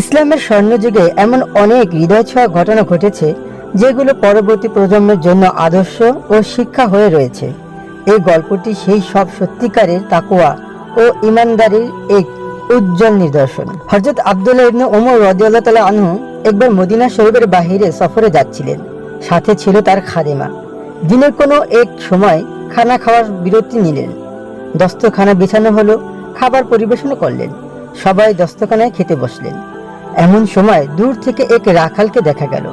ইসলামের স্বর্ণযুগে এমন অনেক হৃদয় ছোঁয়া ঘটনা ঘটেছে, যেগুলো পরবর্তী প্রজন্মের জন্য আদর্শ ও শিক্ষা হয়ে রয়েছে। এই গল্পটি সেই সব সত্যিকারের তাকুয়া ও ইমানদারির এক উজ্জ্বল নিদর্শন। হজরত আবদুল্লাহ ইবনে ওমর রদিয়াল্লাহ তালা আনহু একবার মদিনা শরীফের বাহিরে সফরে যাচ্ছিলেন। সাথে ছিল তার খাদেমা। দিনের কোনো এক সময় খানা খাওয়ার বিরতি নিলেন। দস্তখানা বিছানো হলো, খাবার পরিবেশন করলেন। সবাই দস্তখানায় খেতে বসলেন। এমন সময় দূর থেকে এক রাখালকে দেখা গেল।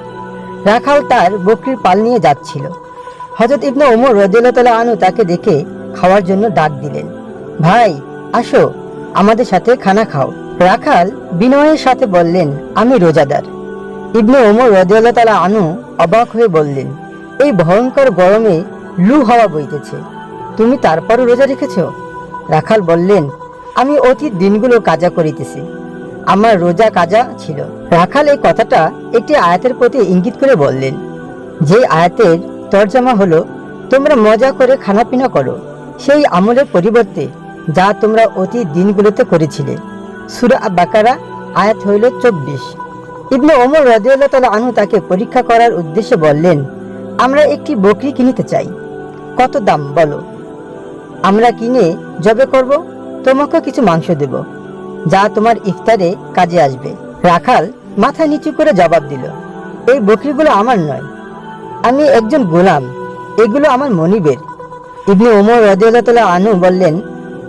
রাখাল তার বকরির পাল নিয়ে যাচ্ছিল। হজরত ইবনে ওমর রদিয়াল্লাহ আনু তাকে দেখে খাওয়ার জন্য ডাক দিলেন, ভাই, আসো, আমাদের সাথে খানা খাও। রাখাল বিনয়ের সাথে বললেন, আমি রোজাদার। ইবনে ওমর রদিয়াল্লাহ তালা আনু অবাক হয়ে বললেন, এই ভয়ঙ্কর গরমে লু হাওয়া বইতেছে, তুমি তারপরও রোজা রেখেছ? রাখাল বললেন, আমি অতীত দিনগুলো কাজা করিতেছি। আমার রোজা কাজা ছিল। রাখাল এই কথাটা একটি আয়াতের প্রতি ইঙ্গিত করে বললেন। যে আয়াতের তর্জমা হলো, তোমরা মজা করে খানাপিনা করো। সেই আমলের পরিবর্তে যা তোমরা অতীত দিনগুলোতে করেছিলে। সুরা বাকারা, আয়াত হইল চব্বিশ। ইবনে ওমর রাজিউল্লাহ তালা আনু তাকে পরীক্ষা করার উদ্দেশ্যে বললেন, আমরা একটি বকরি কিনতে চাই। কত দাম বলো? আমরা কিনে জবে করব তোমাকে কিছু মাংস দেব। যা তোমার ইফতারে কাজে আসবে। রাখাল মাথা নিচু করে জবাব দিল, এই বকরিগুলো আমার নয়। আমি একজন গোলাম, এগুলো আমার মনিবের। ইবনে ওমর রাজিউল্লাহ আনু বললেন,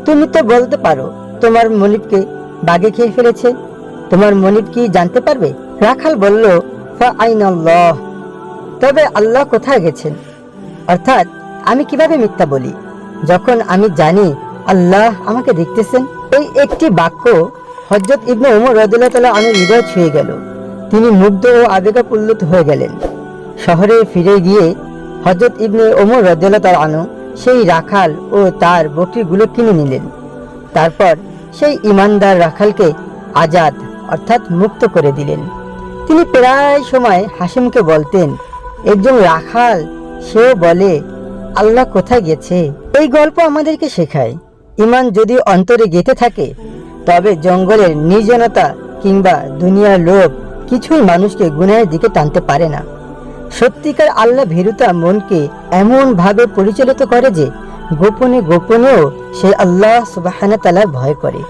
তুমি তো বলতে পারো, তোমার মনিবকে বাগে খেয়ে ফেলেছে? তোমার মনিব কি জানতে পারবে? রাখাল বলল তবে আল্লাহ কোথায় গেছেন? অর্থাৎ আমি কীভাবে মিথ্যা বলি? যখন আমি জানি আল্লাহ আমাকে দেখতেছেন এই একটি বাক্য হজরত ইবনে ওমর রদুল্লাহ তালা আমি হৃদয় ছুঁয়ে গেল। তিনি মুগ্ধ ও আবেগাপ্রল্লুত হয়ে গেলেন। শহরে ফিরে গিয়ে হজরত ইবনে ওমর রদুল্লাহ তাল আনু সেই রাখাল ও তার বকরিগুলো কিনে নিলেন। তারপর সেই ইমানদার রাখালকে আজাদ অর্থাৎ মুক্ত করে দিলেন। তিনি প্রায় সময় হাসিমকে বলতেন, একজন রাখাল, সেও বলে, আল্লাহ কোথায় গেছে? এই গল্প আমাদেরকে শেখায়। ইমান যদি অন্তরে গেঁথে থাকে, তবে জঙ্গলের নির্জনতা কিংবা দুনিয়ার লোভ কিছুই মানুষকে গুণের দিকে টানতে পারে না। সত্যিকার আল্লাহ ভীরুতা মনকে এমনভাবে পরিচালিত করে যে গোপনে গোপনেও সে আল্লাহ সুবাহানা তালা ভয় করে।